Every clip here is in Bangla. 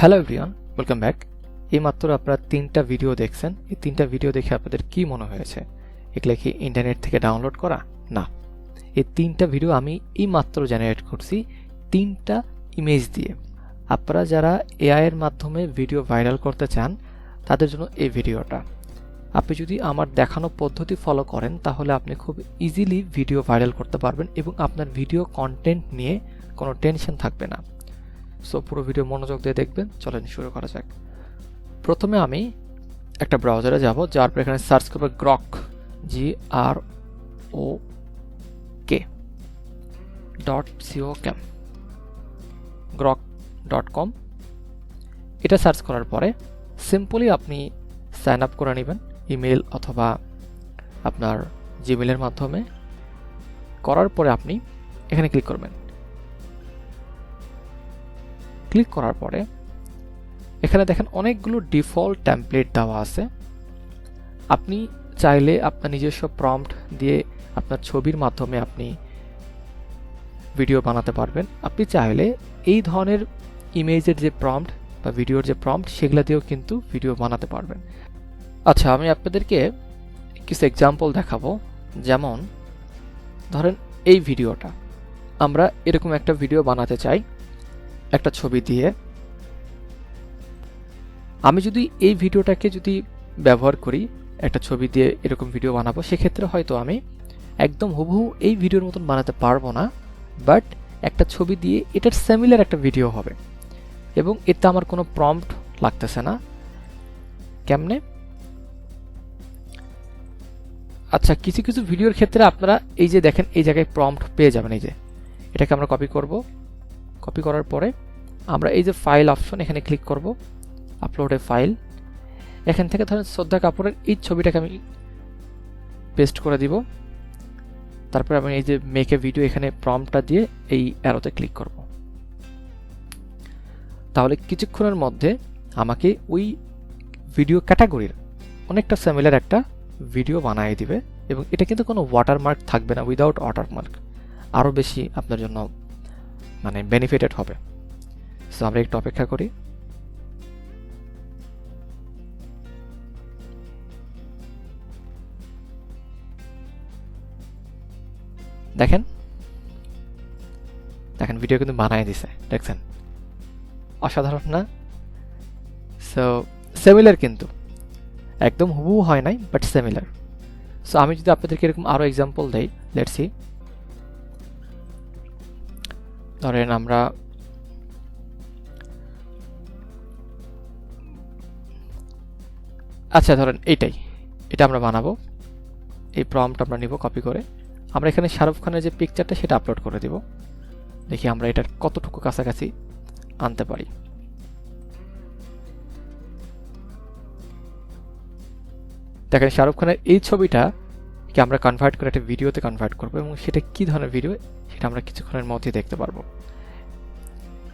হ্যালো এভরিওয়ান ওয়েলকাম ব্যাক এইমাত্র আপনারা তিনটা ভিডিও দেখছেন। এই তিনটা ভিডিও দেখে আপনাদের কি মনে হয়েছে? এগুলো কি ইন্টারনেট থেকে ডাউনলোড করা? না। এই তিনটা ভিডিও আমি এই মাত্র জেনারেট করছি তিনটা ইমেজ দিয়ে। আপনারা যারা এআই এর মাধ্যমে ভিডিও ভাইরাল করতে চান, তাদের জন্য এই ভিডিওটা আপনি যদি আমার দেখানো পদ্ধতি ফলো করেন, তাহলে আপনি খুব ইজিলি ভিডিও ভাইরাল করতে পারবেন এবং আপনার ভিডিও কন্টেন্ট নিয়ে কোনো টেনশন থাকবে না। সো পুরো ভিডিও মনোযোগ দিয়ে দেখবেন। চলেন শুরু করা যাক। প্রথমে আমি একটা ব্রাউজারে যাব, যার পর এখানে সার্চ করবে Grok G R O K dot CO cam Grok dot com এটা সার্চ করার পরে সিম্পলি আপনি সাইন আপ করে নেবেন ইমেল অথবা আপনার জিমেলের মাধ্যমে। করার পরে আপনি এখানে ক্লিক করবেন। ক্লিক করার পরে, এখানে দেখেন অনেকগুলো ডিফল্ট টেমপ্লেট দেওয়া আছে। আপনি চাইলে আপনার নিজস্ব প্রম্পট দিয়ে আপনার ছবির মাধ্যমে আপনি ভিডিও বানাতে পারবেন। আপনি চাইলে এই ধরনের ইমেজের যে প্রম্পট বা ভিডিওর যে প্রম্পট সেগুলো দিয়েও কিন্তু ভিডিও বানাতে পারবেন। আচ্ছা আমি আপনাদেরকে কিছু এক্সাম্পল দেখাবো। যেমন, ধরেন এই ভিডিওটা আমরা এরকম একটা ভিডিও বানাতে চাই। একটা ছবি দিয়ে। আমি যদি এই ভিডিওটাকে যদি ব্যবহার করি, একটা ছবি দিয়ে এরকম ভিডিও বানাবো, সেক্ষেত্রে হয়তো আমি একদম হুবহু এই ভিডিওর মতন বানাতে পারব না, বাট একটা ছবি দিয়ে এটার সিমিলার একটা ভিডিও হবে। এবং এতে আমার কোনো প্রম্পট লাগতেছে না। কেমনে? আচ্ছা কিছু কিছু ভিডিওর ক্ষেত্রে আপনারা এই যে দেখেন, এই জায়গায় প্রম্পট পেয়ে যাবেন, এই যে। এটাকে আমরা কপি করব। কপি করার পরে আমরা এই যে ফাইল অপশন এখানে ক্লিক করব আপলোডে ফাইল এখান থেকে ধরেন শ্রদ্ধা কাপুরের এই ছবিটাকে আমি পেস্ট করে দিব। তারপরে আমি এই যে মেকে ভিডিও এখানে প্রম্পটটা দিয়ে এই অ্যারোতে ক্লিক করব। তাহলে কিছুক্ষণের মধ্যে আমাকে ওই ভিডিও ক্যাটাগরির অনেকটা সিমিলার একটা ভিডিও বানিয়ে দিবে এবং এটা কিন্তু কোনো ওয়াটারমার্ক থাকবে না উইদাউট ওয়াটারমার্ক আরও বেশি আপনার জন্য মানে বেনিফিটেড হবে। সো আমরা একটু অপেক্ষা করি। দেখেন। দেখেন ভিডিও কিন্তু বানাই দিছে, দেখছেন? অসাধারণ না? সো সিমিলার কিন্তু। একদম হুবহু হয় নাই বাট সিমিলার সো আমি যদি আপনাদেরকে এরকম আরও এক্সাম্পল দেই লেটসি ধরেন আমরা আচ্ছা ধরেন এইটাই। এটা আমরা বানাবো। এই প্রম্পট আমরা নিব কপি করে। আমরা এখানে শাহরুখ খানের যে পিকচারটা সেটা আপলোড করে দিব। দেখি আমরা এটার কতটুকু কাছাকাছি আনতে পারি। দেখেন, শাহরুখ খানের এই ছবিটা কি আমরা কনভার্ট করে একটা ভিডিওতে কনভার্ট করব এবং সেটা কি ধরনের ভিডিও সেটা আমরা কিছুক্ষণের মধ্যেই দেখতে পারব।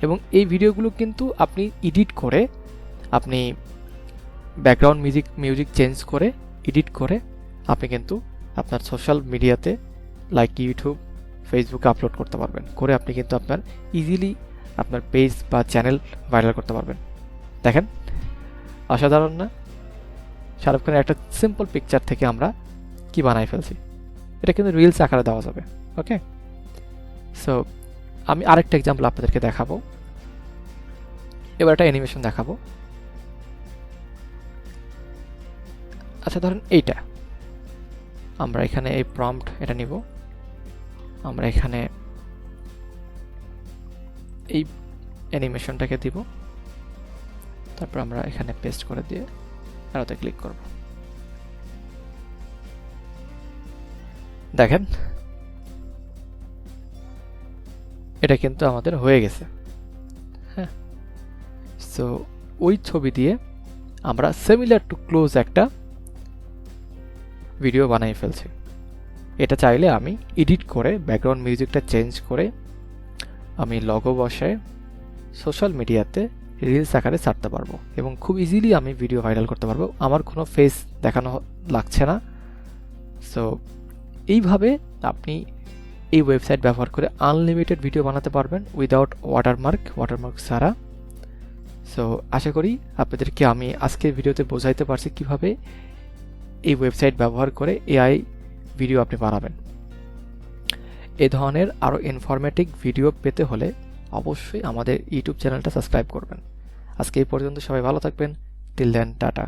এবং এই ভিডিওগুলো কিন্তু আপনি এডিট করে আপনি ব্যাকগ্রাউন্ড মিউজিক মিউজিক চেঞ্জ করে এডিট করে, আপনি কিন্তু আপনার সোশ্যাল মিডিয়াতে লাইক ইউটিউব ফেসবুকে আপলোড করতে পারবেন। করে আপনি কিন্তু আপনার ইজিলি আপনার পেজ বা চ্যানেল ভাইরাল করতে পারবেন। দেখেন, অসাধারণ না? শাহরুখ খানের একটা সিম্পল পিকচার থেকে আমরা কি বানাই ফেলছি? এটা কিন্তু রিলস আকারে দেওয়া যাবে ওকে সো আমি আরেকটা এক্সাম্পল আপনাদেরকে দেখাবো। এবার একটা অ্যানিমেশন দেখাবো। আচ্ছা ধরেন এইটা। আমরা এখানে এই প্রম্পট এটা নিব। আমরা এখানে এই অ্যানিমেশনটাকে দিব। তারপর আমরা এখানে পেস্ট করে দিয়ে আরোতে ক্লিক করব। দেখেন, এটা কিন্তু আমাদের হয়ে গেছে। হ্যাঁ। সো ওই ছবি দিয়ে আমরা সিমিলার টু ক্লোজ একটা ভিডিও বানিয়ে ফেলছি। এটা চাইলে আমি এডিট করে ব্যাকগ্রাউন্ড মিউজিকটা চেঞ্জ করে আমি লগো বসায় সোশ্যাল মিডিয়াতে রিলস আকারে ছাড়তে পারব এবং খুব ইজিলি আমি ভিডিও ভাইরাল করতে পারব। আমার কোনো ফেস দেখানো লাগছে না। সো এইভাবে আপনি এই ওয়েবসাইট ব্যবহার করে আনলিমিটেড ভিডিও বানাতে পারবেন উইদাউট ওয়াটারমার্ক ওয়াটারমার্ক ছাড়া। সো আশা করি আপনাদেরকে আমি আজকের ভিডিওতে বোঝাইতে পারছি কীভাবে এই ওয়েবসাইট ব্যবহার করে এআই ভিডিও আপনি বানাবেন। এ ধরনের আরও ইনফরমেটিভ ভিডিও পেতে হলে অবশ্যই আমাদের ইউটিউব চ্যানেলটা সাবস্ক্রাইব করবেন। আজকে এই পর্যন্ত সবাই ভালো থাকবেন। Till then tata.